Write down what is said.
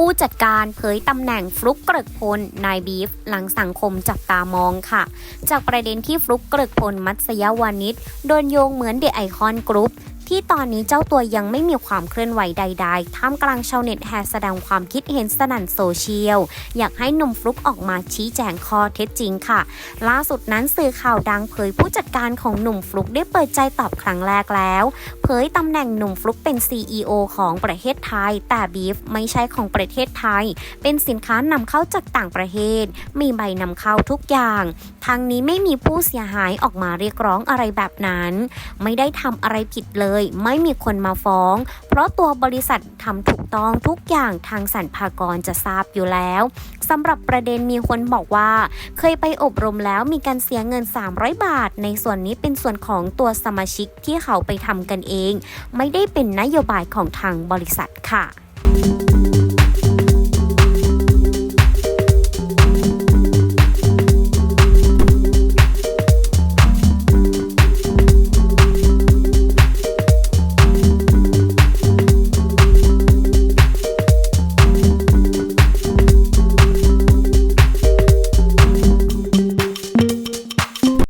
ผู้จัดการเผยตำแหน่งฟลุกเกริกพลนายบีฟ หลังสังคมจับตามองค่ะ จากประเด็นที่ฟลุกเกริกพลมัตสยวานิชโดนโยงเหมือนเดอะไอคอนกรุ๊ป ที่ตอนนี้เจ้าตัวยังไม่มีความเคลื่อนไหวใด ๆ ท่ามกลางชาวเน็ตแห่แสดงความคิดเห็นสนั่นโซเชียล อยากให้หนุ่มฟลุกออกมาชี้แจงข้อเท็จจริงค่ะ ล่าสุดนั้นสื่อข่าวดังเผยผู้จัดการของหนุ่มฟลุกได้เปิดใจตอบครั้งแรกแล้ว เผยตำแหน่งหนุ่มฟลุกเป็น CEO ของประเทศไทย แต่บีฟไม่ใช่ของประเทศไทย เป็นสินค้านำเข้าจากต่างประเทศ มีใบนำเข้าทุกอย่างทางนี้ไม่มีผู้เสียหายออกมาเรียกร้องอะไรแบบนั้น ไม่ได้ทำอะไรผิดเลยไม่มีคนมาฟ้อง เพราะตัวบริษัททำถูกต้องทุกอย่างทางสรรพากรจะทราบอยู่แล้วสำหรับประเด็นมีคนบอกว่า เคยไปอบรมแล้วมีการเสียเงิน 300 บาท ในส่วนนี้เป็นส่วนของตัวสมาชิกที่เขาไปทำกันเอง ไม่ได้เป็นนโยบายของทางบริษัทค่ะ